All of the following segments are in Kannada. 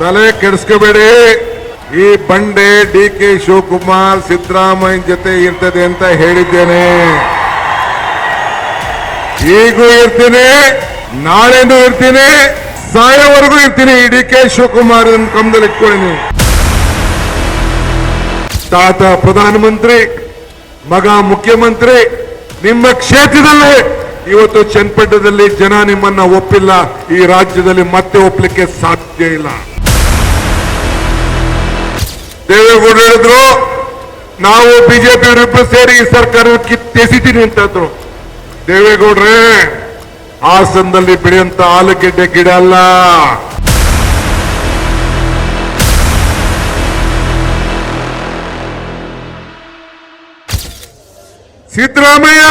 ತಲೆ ಕೆಡಿಸ್ಕೋಬೇಡಿ. ಈ ಬಂಡೆ ಡಿ ಕೆ ಶಿವಕುಮಾರ್ ಸಿದ್ದರಾಮಯ್ಯ ಜೊತೆ ಇರ್ತದೆ ಅಂತ ಹೇಳಿದ್ದೇನೆ. ಈಗೂ ಇರ್ತೀನಿ, ನಾಳೆನೂ ಇರ್ತೀನಿ, ಸಾಯವರೆಗೂ ಇರ್ತೀನಿ ಡಿ ಕೆ ಶಿವಕುಮಾರ್ ಕಮದಲ್ಲಿ ಇಟ್ಕೊಳ್ಳಿ ತಾತ ಪ್ರಧಾನಮಂತ್ರಿ, ಮಗ ಮುಖ್ಯಮಂತ್ರಿ, ನಿಮ್ಮ ಕ್ಷೇತ್ರದಲ್ಲಿ ಇವತ್ತು ಚನ್ನಪಟ್ಟಣದಲ್ಲಿ ಜನ ನಿಮ್ಮನ್ನ ಒಪ್ಪಿಲ್ಲ, ಈ ರಾಜ್ಯದಲ್ಲಿ ಮತ್ತೆ ಒಪ್ಪಲಿಕ್ಕೆ ಸಾಧ್ಯ ಇಲ್ಲ. ದೇವೇಗೌಡರು ಹೇಳಿದ್ರು, ನಾವು ಬಿಜೆಪಿ ಇಬ್ಬರು ಸೇರಿ ಈ ಸರ್ಕಾರ ಕಿತ್ತೆಸಿತೀನಿ ಅಂತಂದ್ರು ದೇವೇಗೌಡ್ರೆ, ಹಾಸನದಲ್ಲಿ ಬೆಳೆಯುವಂತ ಆಲೂಗೆಡ್ಡೆ ಗಿಡ ಅಲ್ಲ. ಸಿದ್ದರಾಮಯ್ಯ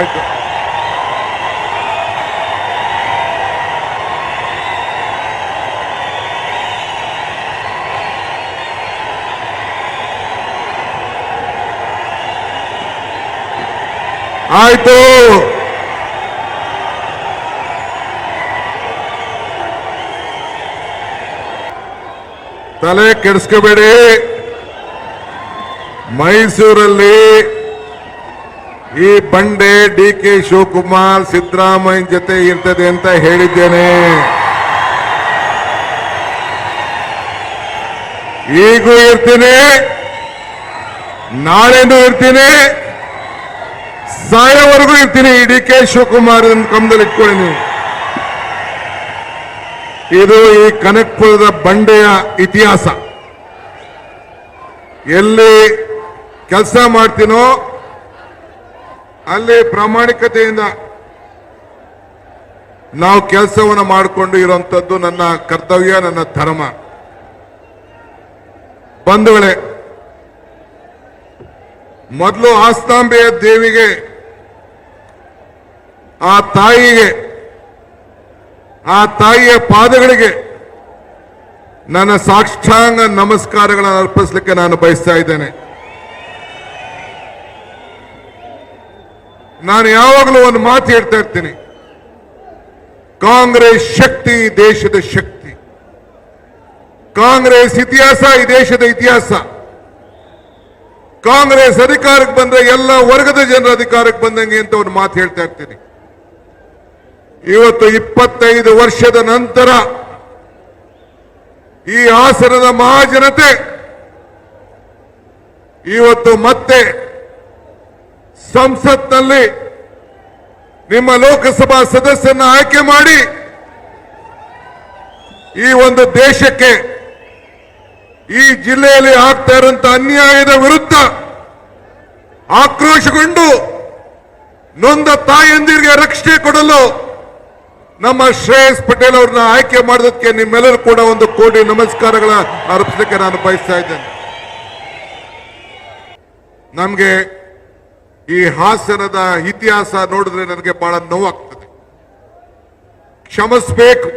ಆಯ್ತು ಆಯ್ತು ತಲೆ ಕೆಡಿಸ್ಕೋಬೇಡಿ. ಮೈಸೂರಲ್ಲಿ ಈ ಬಂಡೆ ಡಿ ಕೆ ಶಿವಕುಮಾರ್ ಸಿದ್ದರಾಮಯ್ಯ ಜೊತೆ ಇರ್ತದೆ ಅಂತ ಹೇಳಿದ್ದೇನೆ. ಈಗೂ ಇರ್ತೀನಿ, ನಾಳೆನೂ ಇರ್ತೀನಿ ಸಾಯವರೆಗೂ ಇರ್ತೀನಿ ಡಿ ಕೆ ಶಿವಕುಮಾರ್ ಕಮ್ಮದಲ್ಲಿ ಇಟ್ಕೊಳ್ಳಿ ಇದು ಈ ಕನಕ್ಪುರದ ಬಂಡೆಯ ಇತಿಹಾಸ. ಎಲ್ಲಿ ಕೆಲಸ ಮಾಡ್ತೀನೋ ಅಲ್ಲಿ ಪ್ರಾಮಾಣಿಕತೆಯಿಂದ ನಾವು ಕೆಲಸವನ್ನು ಮಾಡಿಕೊಂಡು ಇರುವಂಥದ್ದು ನನ್ನ ಕರ್ತವ್ಯ, ನನ್ನ ಧರ್ಮ. ಬಂಧುಗಳೇ, ಮೊದಲು ಆಸ್ತಾಂಬೆಯ ದೇವಿಗೆ, ಆ ತಾಯಿಗೆ, ಆ ತಾಯಿಯ ಪಾದಗಳಿಗೆ ನನ್ನ ಸಾಕ್ಷಾಂಗ ನಮಸ್ಕಾರಗಳನ್ನು ಅರ್ಪಿಸಲಿಕ್ಕೆ ನಾನು ಬಯಸ್ತಾ ಇದ್ದೇನೆ. ನಾನು ಯಾವಾಗಲೂ ಒಂದು ಮಾತು ಹೇಳ್ತಾ ಇರ್ತೀನಿ. ಕಾಂಗ್ರೆಸ್ ಶಕ್ತಿ ದೇಶದ ಶಕ್ತಿ. ಕಾಂಗ್ರೆಸ್ ಇತಿಹಾಸ ಈ ದೇಶದ ಇತಿಹಾಸ. ಕಾಂಗ್ರೆಸ್ ಅಧಿಕಾರಕ್ಕೆ ಬಂದ್ರೆ ಎಲ್ಲ ವರ್ಗದ ಜನರ ಅಧಿಕಾರಕ್ಕೆ ಬಂದಂಗೆ ಅಂತ ಒಂದು ಮಾತು ಹೇಳ್ತಾ ಇರ್ತೀನಿ. ಇವತ್ತು ಇಪ್ಪತ್ತೈದು ವರ್ಷದ ನಂತರ ಈ ಹಾಸನದ ಮಹಾಜನತೆ ಇವತ್ತು ಮತ್ತೆ ಸಂಸತ್ನಲ್ಲಿ ನಿಮ್ಮ ಲೋಕಸಭಾ ಸದಸ್ಯನ ಆಯ್ಕೆ ಮಾಡಿ ಈ ಒಂದು ದೇಶಕ್ಕೆ ಈ ಜಿಲ್ಲೆಯಲ್ಲಿ ಆಗ್ತಾ ಇರುವಂತ ಅನ್ಯಾಯದ ವಿರುದ್ಧ ಆಕ್ರೋಶಗೊಂಡು ನೊಂದ ತಾಯಂದಿರಿಗೆ ರಕ್ಷಣೆ ಕೊಡಲು ನಮ್ಮ ಶ್ರೇಯಸ್ ಪಟೇಲ್ ಅವ್ರನ್ನ ಆಯ್ಕೆ ಮಾಡೋದಕ್ಕೆ ನಿಮ್ಮೆಲ್ಲರೂ ಕೂಡ ಒಂದು ಕೋಟಿ ನಮಸ್ಕಾರಗಳ ಅರ್ಪಿಸಲಿಕ್ಕೆ ನಾನು ಬಯಸ್ತಾ ಇದ್ದೇನೆ. ನಮಗೆ ಈ ಹಾಸನದ ಇತಿಹಾಸ ನೋಡಿದ್ರೆ ನನಗೆ ಬಹಳ ನೋವಾಗ್ತದೆ. ಕ್ಷಮಿಸ್ಬೇಕು.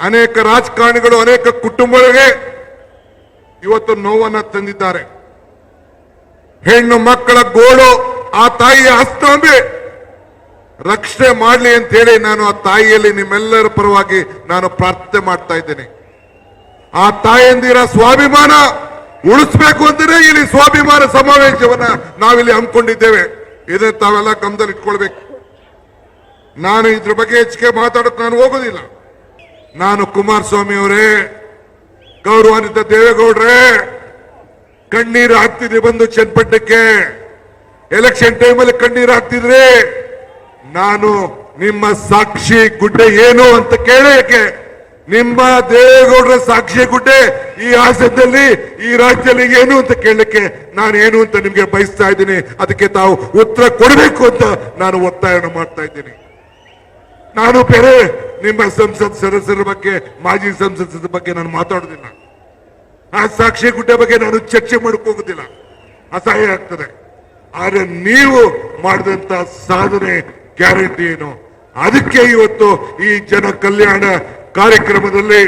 ಅನೇಕ ರಾಜಕಾರಣಿಗಳು, ಅನೇಕ ಕುಟುಂಬಗಳಿಗೆ ಇವತ್ತು ನೋವನ್ನ ತಂದಿದ್ದಾರೆ. ಹೆಣ್ಣು ಮಕ್ಕಳ ಗೋಳು, ಆ ತಾಯಿಯ ಹಸ್ತಾಂಬೆ ರಕ್ಷಣೆ ಮಾಡಲಿ ಅಂತ ಹೇಳಿ ನಾನು ಆ ತಾಯಿಯಲ್ಲಿ ನಿಮ್ಮೆಲ್ಲರ ಪರವಾಗಿ ನಾನು ಪ್ರಾರ್ಥನೆ ಮಾಡ್ತಾ ಇದ್ದೇನೆ. ಆ ತಾಯಿಯಂದಿರ ಸ್ವಾಭಿಮಾನ ಉಳಿಸ್ಬೇಕು ಅಂದ್ರೆ ಇಲ್ಲಿ ಸ್ವಾಭಿಮಾನ ಸಮಾವೇಶವನ್ನ ನಾವಿಲ್ಲಿ ಹಮ್ಮಿಕೊಂಡಿದ್ದೇವೆ. ಇದನ್ನ ತಾವೆಲ್ಲ ಗಮನದಲ್ಲಿ ಇಟ್ಕೊಳ್ಬೇಕು. ನಾನು ಇದ್ರ ಬಗ್ಗೆ ಹೆಚ್ಚಿಗೆ ಮಾತಾಡಕ್ ನಾನು ಹೋಗೋದಿಲ್ಲ. ನಾನು ಕುಮಾರಸ್ವಾಮಿ ಅವರೇ, ಗೌರವಾನ್ವಿತ ದೇವೇಗೌಡ್ರೆ, ಕಣ್ಣೀರು ಹಾಕ್ತಿದ್ರಿ ಬಂದು ಚನ್ನಪಟ್ಟಣಕ್ಕೆ. ಎಲೆಕ್ಷನ್ ಟೈಮಲ್ಲಿ ಕಣ್ಣೀರು ಹಾಕ್ತಿದ್ರಿ. ನಾನು ನಿಮ್ಮ ಸಾಕ್ಷಿ ಗುಡ್ಡೆ ಏನು ಅಂತ ಕೇಳಕ್ಕೆ ನಿಮ್ಮ ದೇವೇಗೌಡರ ಸಾಕ್ಷಿ ಗುಡ್ಡೆ ಈ ಹಾಸ್ಯದಲ್ಲಿ, ಈ ರಾಜ್ಯದಲ್ಲಿ ಏನು ಅಂತ ಕೇಳಲಿಕ್ಕೆ ನಾನು ಏನು ಅಂತ ನಿಮಗೆ ಬಯಸ್ತಾ ಇದ್ದೀನಿ. ಅದಕ್ಕೆ ತಾವು ಉತ್ತರ ಕೊಡಬೇಕು ಅಂತ ನಾನು ಒತ್ತಾಯವನ್ನು ಮಾಡ್ತಾ ಇದ್ದೀನಿ. ನಾನು ಬೇರೆ ನಿಮ್ಮ ಸಂಸತ್ ಸದಸ್ಯರ ಬಗ್ಗೆ, ಮಾಜಿ ಸಂಸದರ ಬಗ್ಗೆ ನಾನು ಮಾತಾಡೋದಿಲ್ಲ ಆ ಸಾಕ್ಷಿ ಗುಡ್ಡೆ ಬಗ್ಗೆ ನಾನು ಚರ್ಚೆ ಹೋಗುದಿಲ್ಲ. ಅಸಹ್ಯ ಆಗ್ತದೆ. ಆದ್ರೆ ನೀವು ಮಾಡಿದಂತ ಸಾಧನೆ ಗ್ಯಾರಂಟಿ ಏನು? ಅದಕ್ಕೆ ಇವತ್ತು ಈ ಜನ ಕಲ್ಯಾಣ ಕಾರ್ಯಕ್ರಮದಲ್ಲಿ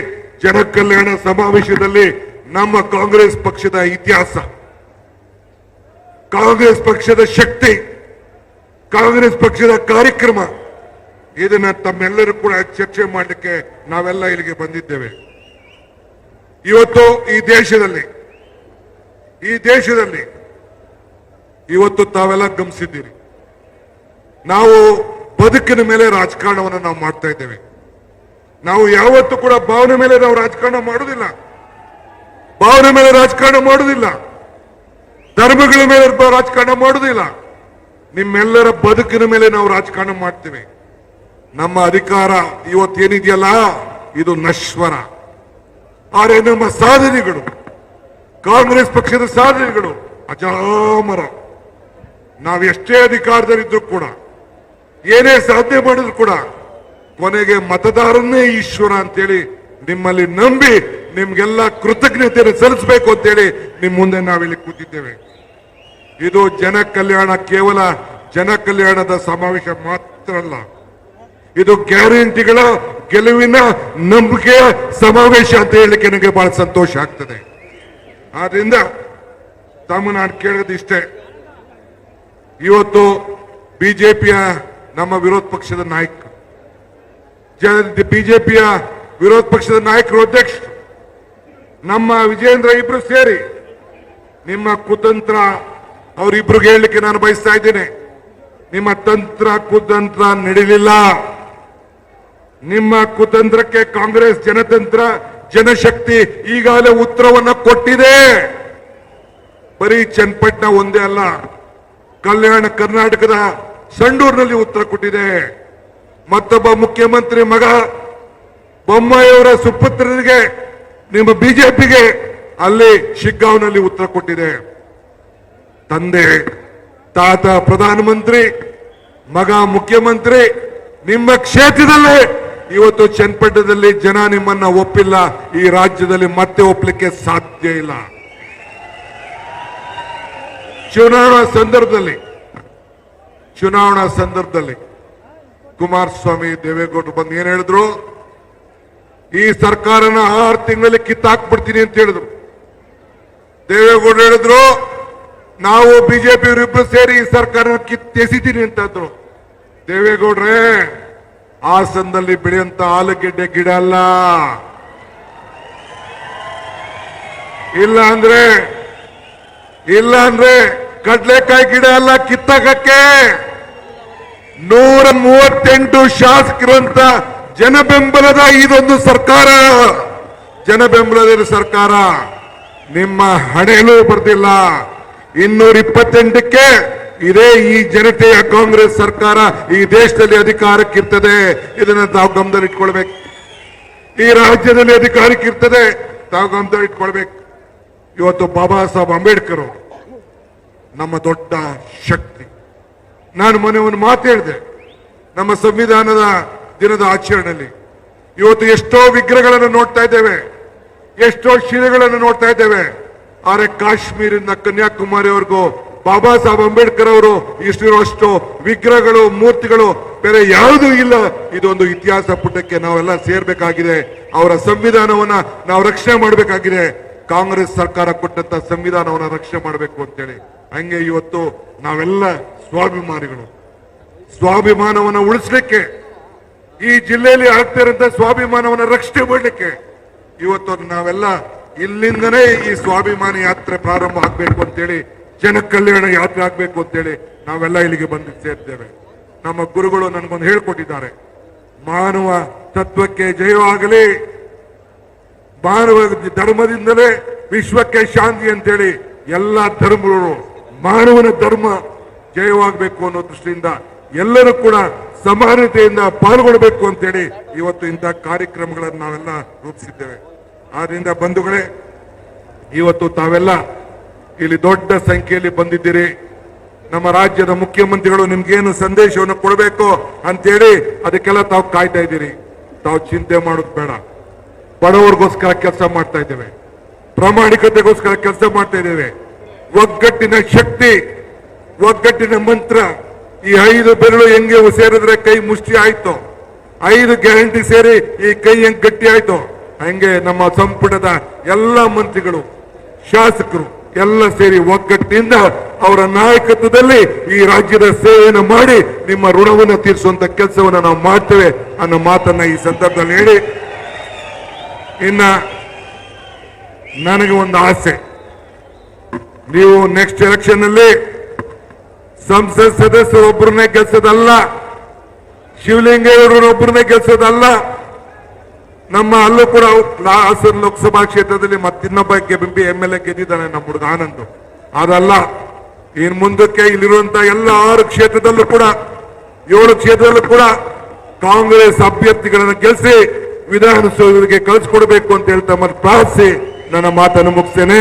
ಜನ ಕಲ್ಯಾಣ ಸಮಾವೇಶದಲ್ಲಿ ನಮ್ಮ ಕಾಂಗ್ರೆಸ್ ಪಕ್ಷದ ಇತಿಹಾಸ, ಕಾಂಗ್ರೆಸ್ ಪಕ್ಷದ ಶಕ್ತಿ, ಕಾಂಗ್ರೆಸ್ ಪಕ್ಷದ ಕಾರ್ಯಕ್ರಮ, ಇದನ್ನ ತಮ್ಮೆಲ್ಲರೂ ಕೂಡ ಚರ್ಚೆ ಮಾಡಲಿಕ್ಕೆ ನಾವೆಲ್ಲ ಇಲ್ಲಿಗೆ ಬಂದಿದ್ದೇವೆ. ಇವತ್ತು ಈ ದೇಶದಲ್ಲಿ ಈ ದೇಶದಲ್ಲಿ ಇವತ್ತು ತಾವೆಲ್ಲ ಗಮನಿಸಿದ್ದೀರಿ. ನಾವು ಬದುಕಿನ ಮೇಲೆ ರಾಜಕಾರಣವನ್ನು ನಾವು ಮಾಡ್ತಾ ಇದ್ದೇವೆ. ನಾವು ಯಾವತ್ತೂ ಕೂಡ ಭಾವನೆ ಮೇಲೆ ನಾವು ರಾಜಕಾರಣ ಮಾಡುವುದಿಲ್ಲ. ಭಾವನೆ ಮೇಲೆ ರಾಜಕಾರಣ ಮಾಡುವುದಿಲ್ಲ. ಧರ್ಮಗಳ ಮೇಲೆ ರಾಜಕಾರಣ ಮಾಡುವುದಿಲ್ಲ. ನಿಮ್ಮೆಲ್ಲರ ಬದುಕಿನ ಮೇಲೆ ನಾವು ರಾಜಕಾರಣ ಮಾಡ್ತೇವೆ. ನಮ್ಮ ಅಧಿಕಾರ ಇವತ್ತೇನಿದೆಯಲ್ಲ? ಇದು ನಶ್ವರ. ಆದರೆ ನಮ್ಮ ಸಾಧನೆಗಳು, ಕಾಂಗ್ರೆಸ್ ಪಕ್ಷದ ಸಾಧನೆಗಳು ಅಜಾಮರ. ನಾವು ಎಷ್ಟೇ ಅಧಿಕಾರದಲ್ಲಿದ್ರು ಕೂಡ, ಏನೇ ಸಾಧನೆ ಮಾಡಿದ್ರು ಕೂಡ ಕೊನೆಗೆ ಮತದಾರನ್ನೇ ಈಶ್ವರ ಅಂತೇಳಿ ನಿಮ್ಮಲ್ಲಿ ನಂಬಿ ನಿಮ್ಗೆಲ್ಲ ಕೃತಜ್ಞತೆಯನ್ನು ಸಲ್ಲಿಸಬೇಕು ಅಂತೇಳಿ ನಿಮ್ ಮುಂದೆ ನಾವಿಲ್ಲಿ ಕೂತಿದ್ದೇವೆ. ಇದು ಜನ ಕಲ್ಯಾಣ ಕೇವಲ ಜನ ಕಲ್ಯಾಣದ ಸಮಾವೇಶ ಮಾತ್ರ ಅಲ್ಲ. ಇದು ಗ್ಯಾರಂಟಿಗಳ ಗೆಲುವಿನ ನಂಬಿಕೆಯ ಸಮಾವೇಶ ಅಂತ ಹೇಳಲಿಕ್ಕೆ ನನಗೆ ಬಹಳ ಸಂತೋಷ ಆಗ್ತದೆ. ಆದ್ರಿಂದ ತಮ್ಮ ನಾನು ಕೇಳೋದಿಷ್ಟೇ ಇವತ್ತು ಬಿಜೆಪಿಯ ನಮ್ಮ ವಿರೋಧ ಪಕ್ಷದ ನಾಯಕ ಬಿಜೆಪಿಯ ವಿರೋಧ ಪಕ್ಷದ ನಾಯಕರು ಅಧ್ಯಕ್ಷರು, ನಮ್ಮ ವಿಜೇಂದ್ರ ಇಬ್ರು ಸೇರಿ ನಿಮ್ಮ ಕುತಂತ್ರ ಅವರಿಬ್ರಿಗೆ ಹೇಳಲಿಕ್ಕೆ ನಾನು ಬಯಸ್ತಾ ಇದ್ದೇನೆ. ನಿಮ್ಮ ತಂತ್ರ ಕುತಂತ್ರ ನಡೀಲಿಲ್ಲ. ನಿಮ್ಮ ಕುತಂತ್ರಕ್ಕೆ ಕಾಂಗ್ರೆಸ್ ಜನತಂತ್ರ, ಜನಶಕ್ತಿ ಈಗಾಗಲೇ ಉತ್ತರವನ್ನು ಕೊಟ್ಟಿದೆ. ಬರೀ ಚನ್ನಪಟ್ಟಣ ಒಂದೇ ಅಲ್ಲ, ಕಲ್ಯಾಣ ಕರ್ನಾಟಕದ ಸಂಡೂರಿನಲ್ಲಿ ಉತ್ತರ ಕೊಟ್ಟಿದೆ. ಮತ್ತೊಬ್ಬ ಮುಖ್ಯಮಂತ್ರಿ ಮಗ ಬೊಮ್ಮಾಯಿಯವರ ಸುಪುತ್ರರಿಗೆ, ನಿಮ್ಮ ಬಿಜೆಪಿಗೆ ಅಲ್ಲಿ ಶಿಗ್ಗಾಂವ್ನಲ್ಲಿ ಉತ್ತರ ಕೊಟ್ಟಿದೆ. ತಂದೆ, ತಾತ, ಪ್ರಧಾನಮಂತ್ರಿ, ಮಗ ಮುಖ್ಯಮಂತ್ರಿ, ನಿಮ್ಮ ಕ್ಷೇತ್ರದಲ್ಲೇ ಇವತ್ತು ಚನ್ನಪಟ್ಟಣದಲ್ಲಿ ಜನ ನಿಮ್ಮನ್ನ ಒಪ್ಪಿಲ್ಲ. ಈ ರಾಜ್ಯದಲ್ಲಿ ಮತ್ತೆ ಒಪ್ಪಲಿಕ್ಕೆ ಸಾಧ್ಯ ಇಲ್ಲ. ಚುನಾವಣಾ ಸಂದರ್ಭದಲ್ಲಿ ಚುನಾವಣಾ ಸಂದರ್ಭದಲ್ಲಿ ಕುಮಾರಸ್ವಾಮಿ ದೇವೇಗೌಡರು ಬಂದು ಏನ್ ಹೇಳಿದ್ರು? ಈ ಸರ್ಕಾರನ ಆರು ತಿಂಗಳಲ್ಲಿ ಕಿತ್ತಾಕ್ಬಿಡ್ತೀನಿ ಅಂತ ಹೇಳಿದ್ರು. ದೇವೇಗೌಡರು ಹೇಳಿದ್ರು, ನಾವು ಬಿಜೆಪಿ ಅವರಿಬ್ರು ಸೇರಿ ಈ ಸರ್ಕಾರ ಕಿತ್ತೆಸಿತೀನಿ ಅಂತಂದ್ರು ದೇವೇಗೌಡ್ರೆ, ಹಾಸನದಲ್ಲಿ ಬೆಳೆಯುವಂತ ಆಲೂಗೆಡ್ಡೆ ಗಿಡ ಅಲ್ಲ. ಇಲ್ಲ ಅಂದ್ರೆ ಇಲ್ಲ ಅಂದ್ರೆ ಕಡ್ಲೆಕಾಯಿ ಗಿಡ ಅಲ್ಲ ಕಿತ್ತಾಕಕ್ಕೆ. ನೂರ ಮೂವತ್ತೆಂಟು ಶಾಸಕರಂತ ಜನ ಬೆಂಬಲದ ಇದೊಂದು ಸರ್ಕಾರ. ಜನ ಬೆಂಬಲದ ಸರ್ಕಾರ ನಿಮ್ಮ ಹಣೆಯಲ್ಲೂ ಬರ್ತಿಲ್ಲ ಇನ್ನೂರ ಇಪ್ಪತ್ತೆಂಟಕ್ಕೆ ಇದೇ ಈ ಜನತೆಯ ಕಾಂಗ್ರೆಸ್ ಸರ್ಕಾರ ಈ ದೇಶದಲ್ಲಿ ಅಧಿಕಾರಕ್ಕಿರ್ತದೆ ಇದನ್ನ ತಾವು ಗಮನದಲ್ಲಿಟ್ಕೊಳ್ಬೇಕು ಈ ರಾಜ್ಯದಲ್ಲಿ ಅಧಿಕಾರಕ್ಕಿರ್ತದೆ ತಾವು ಗಮನದಲ್ಲಿಟ್ಕೊಳ್ಬೇಕು ಇವತ್ತು ಬಾಬಾ ಸಾಹೇಬ್ ಅಂಬೇಡ್ಕರ್ ನಮ್ಮ ದೊಡ್ಡ ಶಕ್ತಿ. ನಾನು ಮೊನ್ನೆ ಒಂದು ಮಾತು ಹೇಳಿದೆ. ನಮ್ಮ ಸಂವಿಧಾನದ ದಿನದ ಆಚರಣೆಯಲ್ಲಿ. ಇವತ್ತು ಎಷ್ಟೋ ವಿಗ್ರಹಗಳನ್ನು ನೋಡ್ತಾ ಇದ್ದೇವೆ. ಎಷ್ಟೋ ಶಿಲೆಗಳನ್ನು ನೋಡ್ತಾ ಇದ್ದೇವೆ. ಆದರೆ ಕಾಶ್ಮೀರಿಂದ ಕನ್ಯಾಕುಮಾರಿವರೆಗೂ ಬಾಬಾ ಸಾಹೇಬ್ ಅಂಬೇಡ್ಕರ್ ಅವರು ಇಷ್ಟಿರುವಷ್ಟು ವಿಗ್ರಹಗಳು, ಮೂರ್ತಿಗಳು, ಬೇರೆ ಯಾವುದೂ ಇಲ್ಲ. ಇದೊಂದು ಇತಿಹಾಸ ಪುಟಕ್ಕೆ ನಾವೆಲ್ಲ ಸೇರ್ಬೇಕಾಗಿದೆ. ಅವರ ಸಂವಿಧಾನವನ್ನ ನಾವು ರಕ್ಷಣೆ ಮಾಡಬೇಕಾಗಿದೆ. ಕಾಂಗ್ರೆಸ್ ಸರ್ಕಾರ ಕೊಟ್ಟಂತ ಸಂವಿಧಾನವನ್ನ ರಕ್ಷಣೆ ಮಾಡಬೇಕು ಅಂತೇಳಿ. ಹಂಗೆ ಇವತ್ತು ನಾವೆಲ್ಲ ಸ್ವಾಭಿಮಾನಿಗಳು. ಸ್ವಾಭಿಮಾನವನ್ನ ಉಳಿಸ್ಲಿಕ್ಕೆ, ಈ ಜಿಲ್ಲೆಯಲ್ಲಿ ಆಗ್ತಿರೋಂಥ ಸ್ವಾಭಿಮಾನವನ್ನು ರಕ್ಷಣೆ ಮಾಡಲಿಕ್ಕೆ ಇವತ್ತು ನಾವೆಲ್ಲ ಇಲ್ಲಿಂದನೇ ಈ ಸ್ವಾಭಿಮಾನಿ ಯಾತ್ರೆ ಪ್ರಾರಂಭ ಆಗ್ಬೇಕು ಅಂತೇಳಿ ಜನ ಕಲ್ಯಾಣ ಯಾತ್ರೆ ಆಗ್ಬೇಕು ಅಂತೇಳಿ ನಾವೆಲ್ಲ ಇಲ್ಲಿಗೆ ಬಂದು ಸೇರ್ತೇವೆ. ನಮ್ಮ ಗುರುಗಳು ನನಗೊಂದು ಹೇಳ್ಕೊಟ್ಟಿದ್ದಾರೆ. ಮಾನವ ತತ್ವಕ್ಕೆ ಜಯವಾಗಲಿ, ಮಾನವ ಧರ್ಮದಿಂದಲೇ ವಿಶ್ವಕ್ಕೆ ಶಾಂತಿ ಅಂತೇಳಿ ಎಲ್ಲ ಧರ್ಮಗಳು ಮಾನವನ ಧರ್ಮ ಜಯವಾಗಬೇಕು ಅನ್ನೋ ದೃಷ್ಟಿಯಿಂದ ಎಲ್ಲರೂ ಕೂಡ ಸಮಾನತೆಯಿಂದ ಪಾಲ್ಗೊಳ್ಬೇಕು ಅಂತೇಳಿ ಇವತ್ತು ಇಂಥ ಕಾರ್ಯಕ್ರಮಗಳನ್ನು ನಾವೆಲ್ಲ ರೂಪಿಸಿದ್ದೇವೆ. ಆದ್ರಿಂದ ಬಂಧುಗಳೇ, ಇವತ್ತು ತಾವೆಲ್ಲ ಇಲ್ಲಿ ದೊಡ್ಡ ಸಂಖ್ಯೆಯಲ್ಲಿ ಬಂದಿದ್ದೀರಿ. ನಮ್ಮ ರಾಜ್ಯದ ಮುಖ್ಯಮಂತ್ರಿಗಳು ನಿಮ್ಗೇನು ಸಂದೇಶವನ್ನು ಕೊಡಬೇಕು ಅಂತೇಳಿ ಅದಕ್ಕೆಲ್ಲ ತಾವು ಕಾಯ್ತಾ ಇದ್ದೀರಿ. ತಾವು ಚಿಂತೆ ಮಾಡೋದು ಬೇಡ. ಬಡವರಿಗೋಸ್ಕರ ಕೆಲಸ ಮಾಡ್ತಾ ಇದ್ದೇವೆ. ಪ್ರಾಮಾಣಿಕತೆಗೋಸ್ಕರ ಕೆಲಸ ಮಾಡ್ತಾ ಇದ್ದೇವೆ. ಒಗ್ಗಟ್ಟಿನ ಶಕ್ತಿ, ಒಗ್ಗಟ್ಟಿನ ಮಂತ್ರ, ಈ ಐದು ಬೆರಳು ಹೆಂಗೆ ಸೇರಿದ್ರೆ ಕೈ ಮುಷ್ಟಿ ಆಯ್ತು? ಐದು ಗ್ಯಾರಂಟಿ ಸೇರಿ ಈ ಕೈ ಹೆಂಗ್ ಗಟ್ಟಿ ಆಯ್ತು? ಹಂಗೆ ನಮ್ಮ ಸಂಪುಟದ ಎಲ್ಲ ಮಂತ್ರಿಗಳು, ಶಾಸಕರು ಎಲ್ಲ ಸೇರಿ ಒಗ್ಗಟ್ಟಿನಿಂದ ಅವರ ನಾಯಕತ್ವದಲ್ಲಿ ಈ ರಾಜ್ಯದ ಸೇವೆಯನ್ನು ಮಾಡಿ ನಿಮ್ಮ ಋಣವನ್ನು ತೀರಿಸುವಂತ ಕೆಲಸವನ್ನು ನಾವು ಮಾಡ್ತೇವೆ ಅನ್ನೋ ಮಾತನ್ನ ಈ ಸಂದರ್ಭದಲ್ಲಿ ಹೇಳಿ. ಇನ್ನ ನನಗೆ ಒಂದು ಆಸೆ. ನೀವು ನೆಕ್ಸ್ಟ್ ಎಲೆಕ್ಷನ್ ಅಲ್ಲಿ ಸಂಸತ್ ಸದಸ್ಯರು ಒಬ್ಬರನ್ನೇ ಗೆಲ್ಸೋದಲ್ಲ ಶಿವಲಿಂಗೇಗೌಡರೊಬ್ಬರನ್ನೇ ಗೆಲ್ಸೋದಲ್ಲ, ನಮ್ಮ ಅಲ್ಲೂ ಕೂಡ ಹಾಸನ ಲೋಕಸಭಾ ಕ್ಷೇತ್ರದಲ್ಲಿ ಮತ್ತಿನ್ನೊಬ್ಬ ಬಿಂಬಿ ಎಂ ಎಲ್ ಎ ಗೆದ್ದಿದ್ದಾನೆ ನಮ್ಮ ಹುಡುಗ ಆನಂದ್. ಅದಲ್ಲ, ಇನ್ ಮುಂದಕ್ಕೆ ಇಲ್ಲಿರುವಂತ ಎಲ್ಲ ಆರು ಕ್ಷೇತ್ರದಲ್ಲೂ ಕೂಡ, ಏಳು ಕ್ಷೇತ್ರದಲ್ಲೂ ಕೂಡ ಕಾಂಗ್ರೆಸ್ ಅಭ್ಯರ್ಥಿಗಳನ್ನು ಗೆಲ್ಲಿಸಿ ವಿಧಾನಸೌಧಕ್ಕೆ ಕಳಿಸ್ಕೊಡ್ಬೇಕು ಅಂತ ಹೇಳ್ತಾ ಮತ್ತೆ ಪ್ರಾರ್ಥಿಸಿ, ನನ್ನ ಮಾತನ್ನು ಮುಗಿಸ್ತೇನೆ.